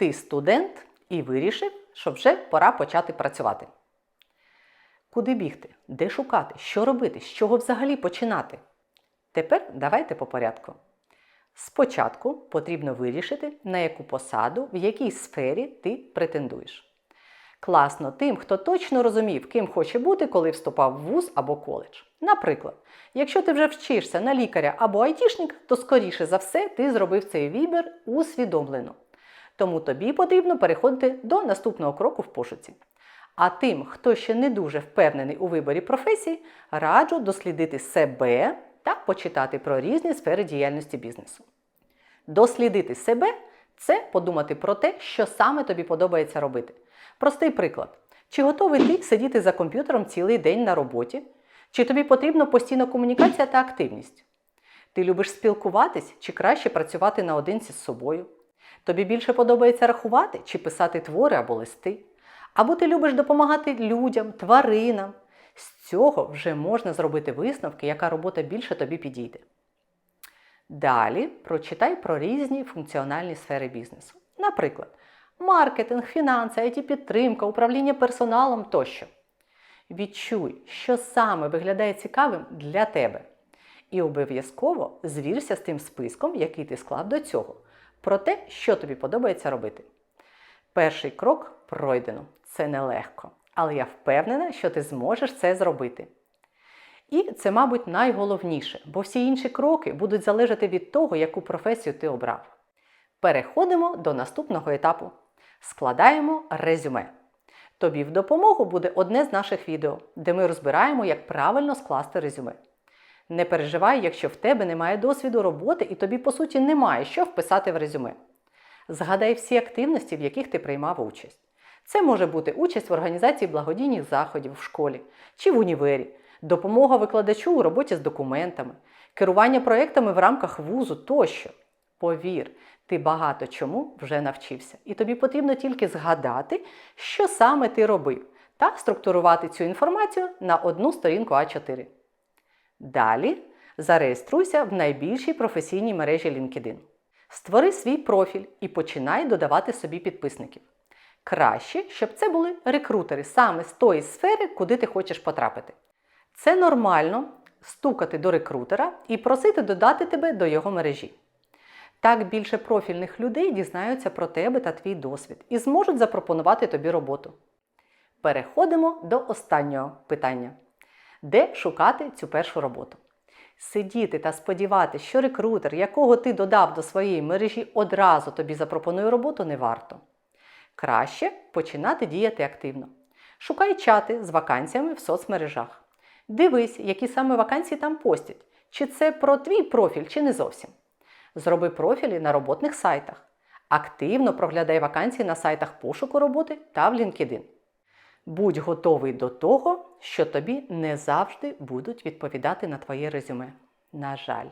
Ти студент і вирішив, що вже пора почати працювати. Куди бігти? Де шукати? Що робити? З чого взагалі починати? Тепер давайте по порядку. Спочатку потрібно вирішити, на яку посаду, в якій сфері ти претендуєш. Класно тим, хто точно розумів, ким хоче бути, коли вступав в вуз або коледж. Наприклад, якщо ти вже вчишся на лікаря або айтішника, то скоріше за все ти зробив цей вибір усвідомлено. Тому тобі потрібно переходити до наступного кроку в пошуці. А тим, хто ще не дуже впевнений у виборі професії, раджу дослідити себе та почитати про різні сфери діяльності бізнесу. Дослідити себе це подумати про те, що саме тобі подобається робити. Простий приклад: чи готовий ти сидіти за комп'ютером цілий день на роботі, чи тобі потрібна постійна комунікація та активність? Ти любиш спілкуватись чи краще працювати наодинці з собою? Тобі більше подобається рахувати чи писати твори або листи? Або ти любиш допомагати людям, тваринам? З цього вже можна зробити висновки, яка робота більше тобі підійде. Далі прочитай про різні функціональні сфери бізнесу. Наприклад, маркетинг, фінанси, it підтримка управління персоналом тощо. Відчуй, що саме виглядає цікавим для тебе. І обов'язково звірся з тим списком, який ти склав до цього, про те, що тобі подобається робити. Перший крок пройдено. Це нелегко, але я впевнена, що ти зможеш це зробити. І це, мабуть, найголовніше, бо всі інші кроки будуть залежати від того, яку професію ти обрав. Переходимо до наступного етапу. Складаємо резюме. Тобі в допомогу буде одне з наших відео, де ми розбираємо, як правильно скласти резюме. Не переживай, якщо в тебе немає досвіду роботи і тобі, по суті, немає що вписати в резюме. Згадай всі активності, в яких ти приймав участь. Це може бути участь в організації благодійних заходів в школі чи в універі, допомога викладачу у роботі з документами, керування проєктами в рамках вузу тощо. Повір, ти багато чому вже навчився, і тобі потрібно тільки згадати, що саме ти робив, та структурувати цю інформацію на одну сторінку А4. Далі зареєструйся в найбільшій професійній мережі LinkedIn. Створи свій профіль і починай додавати собі підписників. Краще, щоб це були рекрутери саме з тої сфери, куди ти хочеш потрапити. Це нормально стукати до рекрутера і просити додати тебе до його мережі. Так більше профільних людей дізнаються про тебе та твій досвід і зможуть запропонувати тобі роботу. Переходимо до останнього питання: де шукати цю першу роботу? Сидіти та сподіватися, що рекрутер, якого ти додав до своєї мережі, одразу тобі запропонує роботу, не варто. Краще починати діяти активно. Шукай чати з вакансіями в соцмережах. Дивись, які саме вакансії там постять, чи це про твій профіль, чи не зовсім. Зроби профілі на роботних сайтах. Активно проглядай вакансії на сайтах пошуку роботи та в LinkedIn. Будь готовий до того, що тобі не завжди будуть відповідати на твоє резюме. На жаль,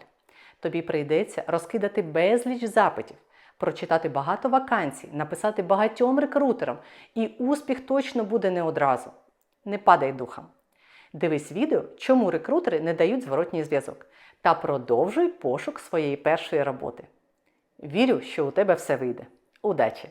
тобі прийдеться розкидати безліч запитів, прочитати багато вакансій, написати багатьом рекрутерам, і успіх точно буде не одразу. Не падай духом. Дивись відео, чому рекрутери не дають зворотній зв'язок, та продовжуй пошук своєї першої роботи. Вірю, що у тебе все вийде. Удачі!